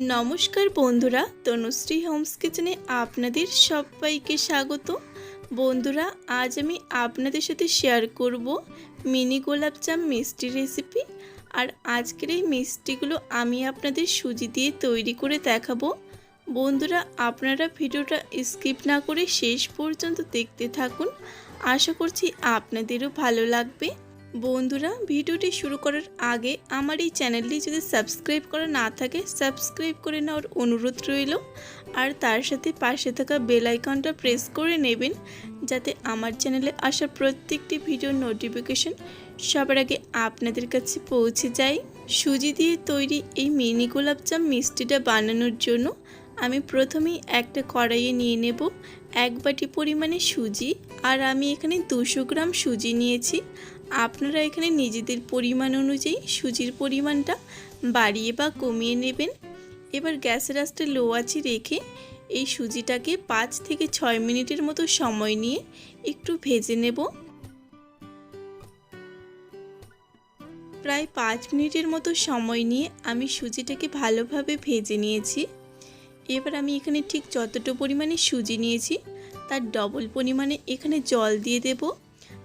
নমস্কার বন্ধুরা, তনুশ্রী হোমস কিচেনে আপনাদের সবাইকে স্বাগত। বন্ধুরা, আজ আমি আপনাদের সাথে শেয়ার করব মিনি গোলাপজাম মিষ্টি রেসিপি। আর আজকের এই মিষ্টিগুলো আমি আপনাদের সুজি দিয়ে তৈরি করে দেখাবো। বন্ধুরা, আপনারা ভিডিওটা স্কিপ না করে শেষ পর্যন্ত দেখতে থাকুন। আশা করছি আপনাদেরও ভালো লাগবে। বন্ধুরা, ভিডিওটি শুরু করার আগে আমার এই চ্যানেলটি যদি সাবস্ক্রাইব করা না থাকে, সাবস্ক্রাইব করে নেওয়ার অনুরোধ রইল। আর তার সাথে পাশে থাকা বেল আইকনটা প্রেস করে নেবেন, যাতে আমার চ্যানেলে আসা প্রত্যেকটি ভিডিওর নোটিফিকেশন সবার আগে আপনাদের কাছে পৌঁছে যায়। সুজি দিয়ে তৈরি এই মিনি গোলাপজাম মিষ্টিটা বানানোর জন্য আমি প্রথমেই একটা কড়াইয়ে নিয়ে নেব এক বাটি পরিমাণে সুজি, আর আমি এখানে দুশো গ্রাম সুজি নিয়েছি। আপনারা এখানে নিজেদের পরিমাণ অনুযায়ী সুজির পরিমাণটা বাড়িয়ে বা কমিয়ে নেবেন। এবার গ্যাসের আঁচটা লো আঁচে রেখে এই সুজিটাকে পাঁচ থেকে ছয় মিনিটের মতো সময় নিয়ে একটু ভেজে নেব। প্রায় পাঁচ মিনিটের মতো সময় নিয়ে আমি সুজিটাকে ভালোভাবে ভেজে নিয়েছি। এবার আমি এখানে ঠিক যতটা পরিমাণে সুজি নিয়েছি, তার ডবল পরিমাণে এখানে জল দিয়ে দেবো।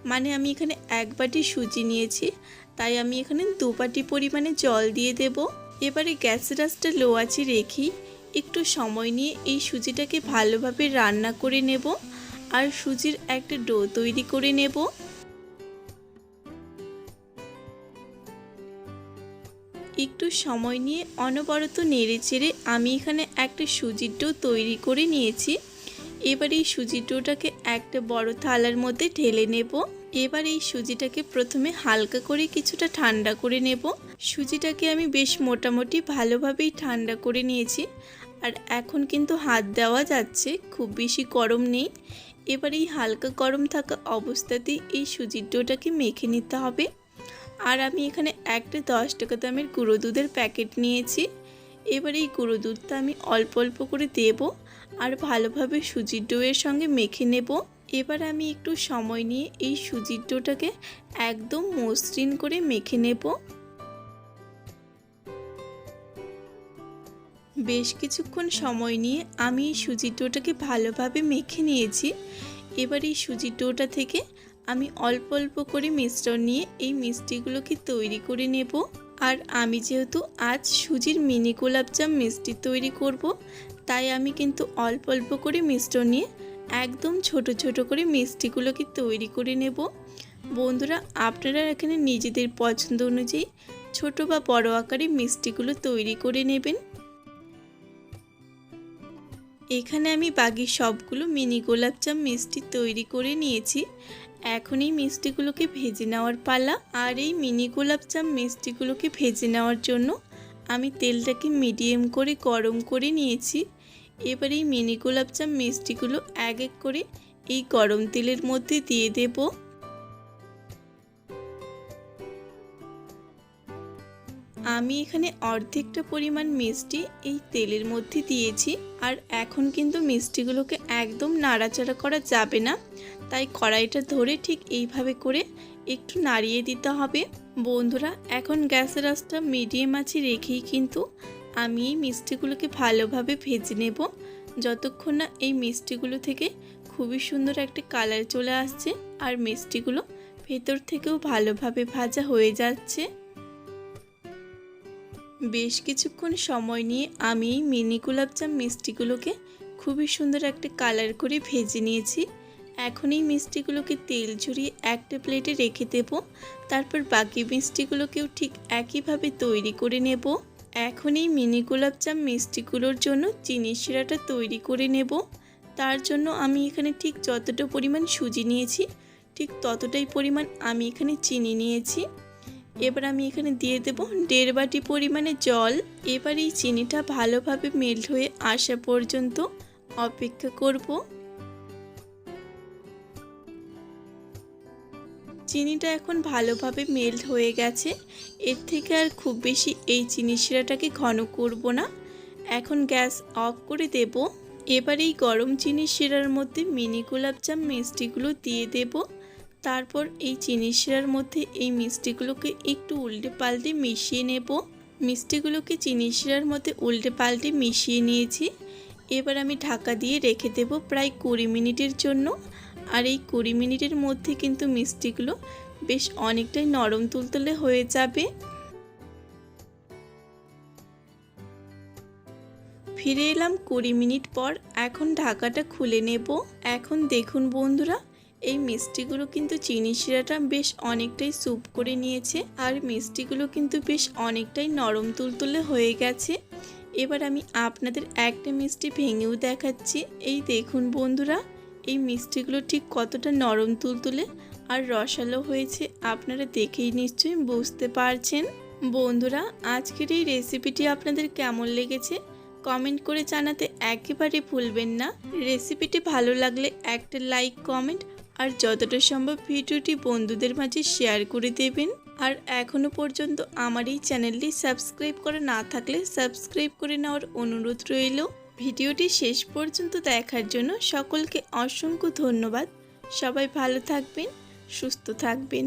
মানে আমি এখানে এক বাটি সুজি নিয়েছি, তাই আমি এখানে দু বাটি পরিমাণে জল দিয়ে দেব। এবারে গ্যাসের আঁচটা লো আছে রেখি একটু সময় নিয়ে এই সুজিটাকে ভালোভাবে রান্না করে নেব আর সুজির একটা ডো তৈরি করে নেব। একটু সময় নিয়ে অনবরত নেড়ে চেড়ে আমি এখানে একটা সুজির ডো তৈরি করে নিয়েছি। এবার এই সুজির ডোটাকে একটা বড় থালার মধ্যে ঢেলে নেব। এবার এই সুজিটাকে প্রথমে হালকা করে কিছুটা ঠান্ডা করে নেব। সুজিটাকে আমি বেশ মোটামুটি ভালোভাবেই ঠান্ডা করে নিয়েছি। আর এখন কিন্তু হাত দেওয়া যাচ্ছে, খুব বেশি গরম নেই। এবার এই হালকা গরম থাকা অবস্থাতেই এই সুজির ডোটাকে মেখে নিতে হবে। আর আমি এখানে একটা দশ টাকা দামের গুঁড়ো দুধের প্যাকেট নিয়েছি। এবার এই গুঁড়ো দুধটা আমি অল্প অল্প করে দেব। আর ভালোভাবে সুজির ডোয়ের সঙ্গে মেখে নেব। এবার আমি একটু সময় নিয়ে এই সুজির ডোটাকে একদম মসৃণ করে মেখে নেব। বেশ কিছুক্ষণ সময় নিয়ে আমি এই সুজির ডোটাকে ভালোভাবে মেখে নিয়েছি। এবার এই সুজির ডোটা থেকে আমি অল্প অল্প করে মিশ্রণ নিয়ে এই মিষ্টিগুলোকে তৈরি করে নেব। আর আমি যেহেতু আজ সুজির মিনি গোলাপজাম মিষ্টি তৈরি করব তাই আমি কিন্তু অল্প অল্প করে মিশ্রণ নিয়ে একদম ছোট ছোট করে মিষ্টিগুলোকে তৈরি করে নেব। বন্ধুরা, আপনারা এখানে নিজেদের পছন্দ অনুযায়ী ছোট বা বড় আকারে মিষ্টিগুলো তৈরি করে নেবেন। এখানে আমি বাকি সবগুলো মিনি গোলাপজাম মিষ্টি তৈরি করে নিয়েছি। এখন এই মিষ্টিগুলোকে ভেজে নেওয়ার পালা আর এই মিনি গোলাপজাম মিষ্টিগুলোকে ভেজে নেওয়ার জন্য আমি তেলটাকে মিডিয়াম করে, গরম করে নিয়েছি। এবার এই মিনি গোলাপজাম মিষ্টিগুলো এক এক করে এই গরম তেলের মধ্যে দিয়ে দেব। আমি এখানে অর্ধেকটা পরিমাণ মিষ্টি এই তেলের মধ্যে দিয়েছি। আর এখন কিন্তু মিষ্টিগুলোকে একদম নাড়াচাড়া করা যাবে না। তাই কড়াইটা ধরে ঠিক এইভাবে করে একটু নাড়িয়ে দিতে হবে। বন্ধুরা, এখন গ্যাসের আঁচটা মিডিয়াম আছে রেখেই কিন্তু আমি এই মিষ্টিগুলোকে ভালোভাবে ভেজে নেব। যতক্ষণ না এই মিষ্টিগুলো থেকে খুবই সুন্দর একটা কালার চলে আসছে আর মিষ্টিগুলো ভেতর থেকেও ভালোভাবে ভাজা হয়ে যাচ্ছে। বেশ কিছুক্ষণ সময় নিয়ে আমি মিনি গোলাপজাম মিষ্টিগুলোকে খুবই সুন্দর একটা কালার করে ভেজে নিয়েছি। এখন এই মিষ্টিগুলোকে তেল ঝরিয়ে একটা প্লেটে রেখে দেব। তারপর বাকি মিষ্টিগুলোকেও ঠিক একইভাবে তৈরি করে নেব। এখন এই মিনি গোলাপজাম মিষ্টিগুলোর জন্য চিনি শিরাটা তৈরি করে নেব। তার জন্য আমি এখানে ঠিক যতটা পরিমাণ সুজি নিয়েছি, ঠিক ততটাই পরিমাণ আমি এখানে চিনি নিয়েছি। এবার আমি এখানে দিয়ে দেব দেড় বাটি পরিমাণে জল। এবার এই চিনিটা ভালোভাবে মেল্ট হয়ে আসা পর্যন্ত অপেক্ষা করব। চিনিটা এখন ভালোভাবে মেল্ট হয়ে গেছে। এর থেকে আর খুব বেশি এই চিনি শিরাটাকে ঘন করব না। এখন গ্যাস অফ করে দেব। এবার এই গরম চিনি শিরার মধ্যে মিনি গোলাপজাম মিষ্টিগুলো দিয়ে দেব। তারপর এই চিনি শিরার মধ্যে এই মিষ্টিগুলোকে একটু উল্টে পাল্টে মিশিয়ে নেব। মিষ্টিগুলোকে চিনি শিরার মধ্যে উল্টে পাল্টে মিশিয়ে নিয়েছি। এবার আমি ঢাকা দিয়ে রেখে দেব প্রায় কুড়ি মিনিটের জন্য। আর এই কুড়ি মিনিটের মধ্যে কিন্তু মিষ্টিগুলো বেশ অনেকটাই নরম তুলতুলে হয়ে যাবে। ফিরে এলাম কুড়ি মিনিট পর, এখন ঢাকাটা খুলে নেব। এখন দেখুন বন্ধুরা, এই মিষ্টিগুলো কিন্তু চিনি শিরাটা বেশ অনেকটাই স্যুপ করে নিয়েছে আর মিষ্টিগুলো কিন্তু বেশ অনেকটাই নরম তুলতুলে হয়ে গেছে। এবার আমি আপনাদের একটা মিষ্টি ভেঙেও দেখাচ্ছি। এই দেখুন বন্ধুরা এই মিষ্টিগুলো ঠিক কতটা নরম তুলতুলে আর রসালো হয়েছে আপনারা দেখেই নিশ্চয়ই বুঝতে পারছেন। বন্ধুরা, আজকের এই রেসিপিটি আপনাদের কেমন লেগেছে? কমেন্ট করে জানাতে একেবারে ভুলবেন না। রেসিপিটি ভালো লাগলে একটা লাইক, কমেন্ট আর যতটা সম্ভব ভিডিওটি বন্ধুদের মাঝে শেয়ার করে দেবেন। আর এখনও পর্যন্ত আমার এই চ্যানেলটি সাবস্ক্রাইব করা না থাকলে সাবস্ক্রাইব করে নেওয়ার অনুরোধ রইল। ভিডিওটি শেষ পর্যন্ত দেখার জন্য সকলকে অসংখ্য ধন্যবাদ। সবাই ভালো থাকবেন সুস্থ থাকবেন।